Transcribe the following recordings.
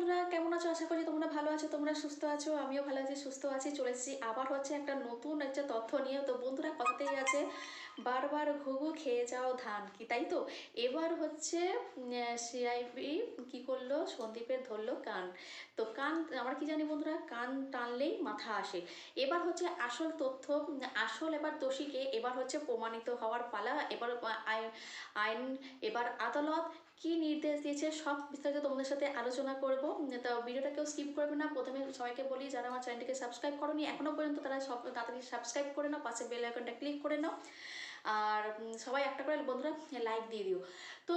বন্ধুরা, কেমন আছো? আশা করি তোমরা ভালো আছো, তোমরা সুস্থ আছো, আমিও ভালো আছি, সুস্থ আছি, চলে এসেছি আবার হচ্ছে একটা নতুন একটা তথ্য নিয়ে। তো বন্ধুরা, কথাতেই আছে, বারবার ঘুঘু খেয়ে যাও ধান কি, তাই তো? এবার হচ্ছে সিআইবি কি করল? সন্দীপের ধরলো কান। তো কান, আমরা কি জানি বন্ধুরা, কান টানলেই মাথা আসে। এবার হচ্ছে আসল তথ্য, আসল এবার দোষীকে এবার হচ্ছে প্রমাণিত হওয়ার পালা, এবার আই- আইন, এবার আদালত কি নির্দেশ দিয়েছে সব বিস্তারিত তোমাদের সাথে আলোচনা করব। তো ভিডিওটা কেউ স্কিপ করবে না। প্রথমে সবাইকে বলি, যারা আমার চ্যানেলটিকে সাবস্ক্রাইব করনি এখনও পর্যন্ত তারা সব তাড়াতাড়ি সাবস্ক্রাইব করে নাও, পাশে বেল আইকনটা ক্লিক করে নাও। আর সবাই একটা করে বন্ধুরা লাইক দিয়ে দিও। তো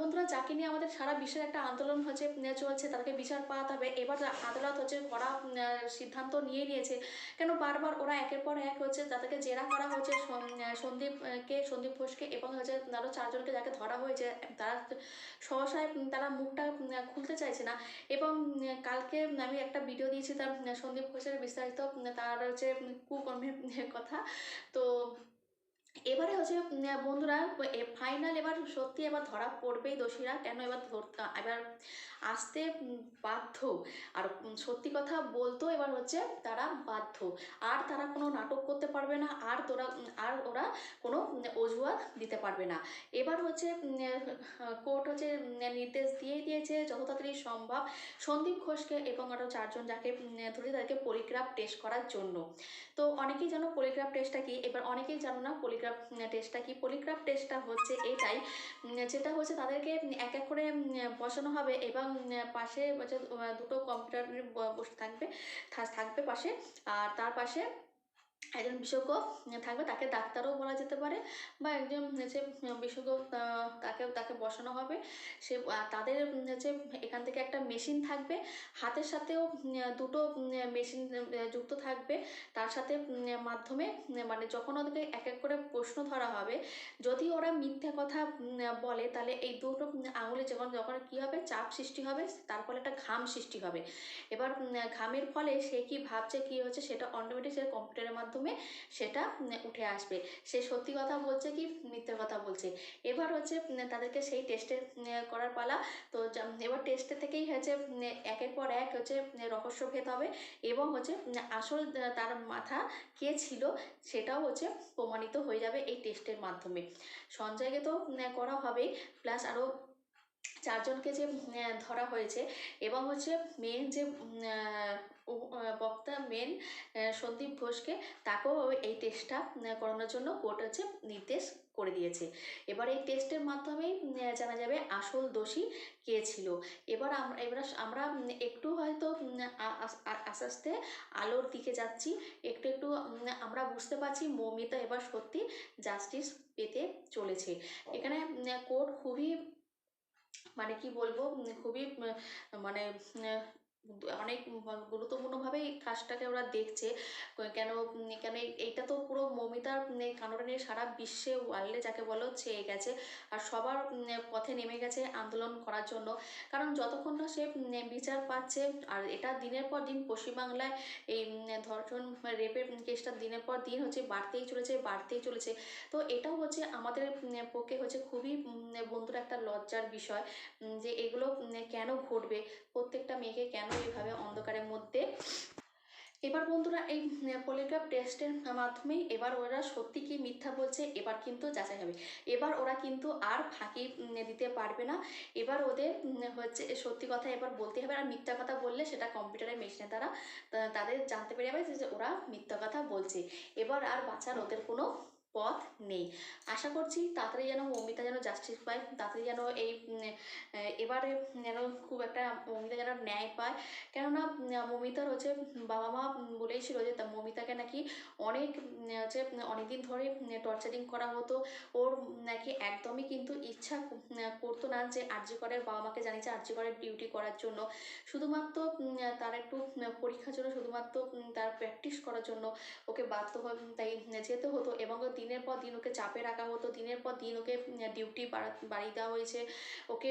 বন্ধুরা যাকে নিয়ে আমাদের সারা বিশ্বের একটা আন্দোলন হচ্ছে চলছে তাদেরকে বিচার পাওয়াতে হবে এবার আদালত হচ্ছে উম, সিদ্ধান্ত নিয়ে নিয়েছে। কেন বারবার ওরা একের পর এক হচ্ছে তাদেরকে জেরা করা হচ্ছে সন্দীপকে সন্দীপ ঘোষকে এবং হচ্ছে আরও চারজনকে যাকে ধরা হয়েছে তারা সহসায় তারা মুখটা খুলতে চাইছে না। এবং কালকে আমি একটা ভিডিও দিয়েছি তার সন্দীপ ঘোষের বিস্তারিত তার হচ্ছে কুকর্মের কথা। তো এবারে হচ্ছে বন্ধুরা ফাইনাল এবার সত্যি এবার ধরা পড়বেই দোষীরা। কেন এবার ধরতে এবার আসতে বাধ্য? আর সত্যি কথা বলতো এবার হচ্ছে তারা বাধ্য। আর তারা কোনো নাটক করতে পারবে না, আর তোরা আর ওরা কোনো অজুহাত দিতে পারবে না। এবার হচ্ছে কোর্ট হচ্ছে নির্দেশ দিয়েই দিয়েছে যত তাড়াতাড়ি সম্ভব। সন্দীপ ঘোষকে এবং আরও চারজন যাকে ধরে তাদেরকে পলিগ্রাফ টেস্ট করার জন্য। তো অনেকেই জানো পলিগ্রাফ টেস্টটা কি? এবার অনেকেই জানো না পলিগ্রাফ টেস্টটা কি পলিগ্রাফ টেস্টটা হচ্ছে এটাই। যেটা হচ্ছে তাদেরকে এক এক করে বসানো হবে এবং পাশে দুটো কম্পিউটার বসে থাকবে থাকবে পাশে। আর তার পাশে একজন বিশেষজ্ঞ থাকবে, তাকে ডাক্তারও বলা যেতে পারে বা একজন হচ্ছে বিশেষজ্ঞ তাকে তাকে বসানো হবে। সে তাদের হচ্ছে এখান থেকে একটা মেশিন থাকবে। হাতের সাথেও দুটো মেশিন যুক্ত থাকবে। তার সাথে মাধ্যমে মানে যখন ওদেরকে এক এক করে প্রশ্ন ধরা হবে, যদি ওরা মিথ্যা কথা বলে, তাহলে এই দুটো আঙুলে যখন যখন কী হবে? চাপ সৃষ্টি হবে, তার ফলে একটা ঘাম সৃষ্টি হবে। এবার ঘামের ফলে সে কি ভাবছে, কি হচ্ছে, সেটা অটোমেটিক সে কম্পিউটারের মাধ্যমে সেটা উঠে আসবে। সে সত্যি কথা বলছে কি মিথ্যে কথা বলছে? এবার হচ্ছে তাদেরকে সেই টেস্টে করার পালা। তো এবার টেস্টে থেকেই হচ্ছে একের পর এক হচ্ছে উম, রহস্যভেদ হবে এবং হচ্ছে আসল তার মাথা কে ছিল সেটাও হচ্ছে প্রমাণিত হয়ে যাবে এই টেস্টের মাধ্যমে। সঞ্জয়কে তো করা হবে। প্লাস আরও চারজনকে যে ধরা হয়েছে এবং হচ্ছে মেন যে বক্তা মেন সন্দীপ ঘোষকে তাকেও এই টেস্টটা করানোর জন্য কোর্ট হচ্ছে নির্দেশ করে দিয়েছে। এবার এই টেস্টের মাধ্যমেই জানা যাবে আসল দোষী কে ছিল। এবার আমরা এবার আমরা একটু হয়তো আস্তে আস্তে আলোর দিকে যাচ্ছি। একটু একটু, আমরা বুঝতে পারছি মৌমিতা এবার সত্যি জাস্টিস পেতে চলেছে। এখানে কোর্ট খুবই মানে কি বলব? খুবই মানে অনেক গুরুত্বপূর্ণভাবেই কাজটাকে ওরা দেখছে। কেন কেন এই- এইটা তো পুরো মমিতার এই কাণ্ডটা নিয়ে সারা বিশ্বে ওয়ার্ল্ডে যাকে বলো ছেয়ে গেছে। আর সবার পথে নেমে গেছে আন্দোলন করার জন্য। কারণ যতক্ষণ না সে বিচার পাচ্ছে, আর এটা দিনের পর দিন পশ্চিমবাংলায় এই ধর্ষণ, রেপের কেসটা দিনের পর দিন হচ্ছে বাড়তেই চলেছে বাড়তেই চলেছে। তো এটাও হচ্ছে আমাদের পক্ষে হচ্ছে খুবই বন্ধুরা একটা লজ্জার বিষয়, যে এগুলো কেন ঘটবে? প্রত্যেকটা মেয়েকে কেন এইভাবে অন্ধকারের মধ্যে। এবার বন্ধুরা এই পলিগ্রাফ টেস্টের মাধ্যমেই এবার ওরা সত্যি কি মিথ্যা বলছে, এবার কিন্তু যাচাই হবে। এবার ওরা কিন্তু আর ফাঁকি দিতে পারবে না। এবার ওদের হচ্ছে সত্যি কথা এবার বলতে হবে, আর মিথ্যা কথা বললে সেটা কম্পিউটারের মেশিনের দ্বারা তা- তাদের জানতে পেরে যাবে যে ওরা মিথ্যা কথা বলছে। এবার আর বাঁচার ওদের কোনো পথ নেই। আশা করছি তাড়াতাড়ি যেন মৌমিতা যেন জাস্টিস পায়, তাড়াতাড়ি যেন এই এবারে যেন খুব একটা মৌমিতা যেন ন্যায় পায়। কেননা মৌমিতার হচ্ছে বাবা মা বলেইছিল যে মৌমিতাকে নাকি অনেক হচ্ছে, অনেকদিন ধরে টর্চারিং করা হতো। ওর নাকি একদমই কিন্তু ইচ্ছা করতো না যে আর্জি করের বাবা মাকে জানিয়েছে আর্জি করের ডিউটি করার জন্য। শুধুমাত্র তার একটু পরীক্ষার জন্য, শুধুমাত্র তার প্র্যাকটিস করার জন্য ওকে বাধ্য হয়ে, তাই যেতে হতো। এবং দিনের পর দিন ওকে চাপে রাখা হতো, দিনের পর দিন ওকে ডিউটি বাড়িয়ে দেওয়া হয়েছে। ওকে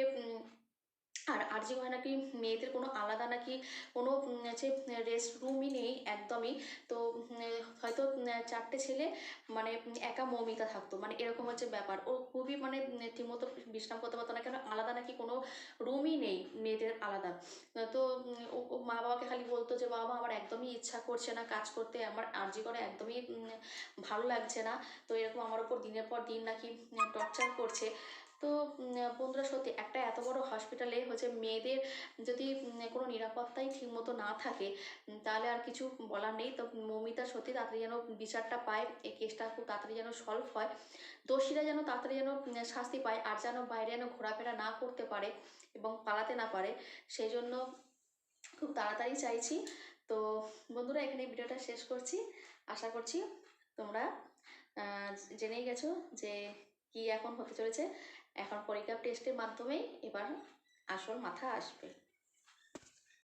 উম, আর আরজি হয় নাকি মেয়েদের কোনো আলাদা নাকি কোনো হচ্ছে রেস্ট রুমই নেই একদমই। তো হয়তো চারটে ছেলে মানে একা মৌমিতা থাকতো। মানে এরকম হচ্ছে ব্যাপার। ও খুবই মানে ঠিকমতো বিশ্রাম করতে পারতো না। কেন আলাদা নাকি কোনো রুমই নেই মেয়েদের আলাদা। তো ও মা বাবাকে খালি বলতো যে বাবা আমার একদমই ইচ্ছা করছে না কাজ করতে। আমার আরজি করে একদমই ভালো লাগছে না। তো এরকম আমার ওপর দিনের পর দিন নাকি টর্চার করছে। তো বন্ধুরা সত্যি একটা এত বড় হসপিটালে হচ্ছে মেয়েদের যদি কোনো নিরাপত্তাই ঠিকমতো না থাকে তাহলে আর কিছু বলার নেই। তো মৌমিতা সত্যি তাড়াতাড়ি যেন বিচারটা পায় এই কেসটা খুব তাড়াতাড়ি যেন সলভ হয়। দোষীরা যেন তাড়াতাড়ি যেন শাস্তি পায় আর যেন বাইরে যেন ঘোরাফেরা না করতে পারে এবং পালাতে না পারে, সেই জন্য খুব তাড়াতাড়ি চাইছি। তো বন্ধুরা এখানে ভিডিওটা শেষ করছি। আশা করছি তোমরা জেনেই গেছো যে কি এখন হতে চলেছে। এখন পরীক্ষা টেস্টের মাধ্যমেই এবার আসল মাথা আসবে।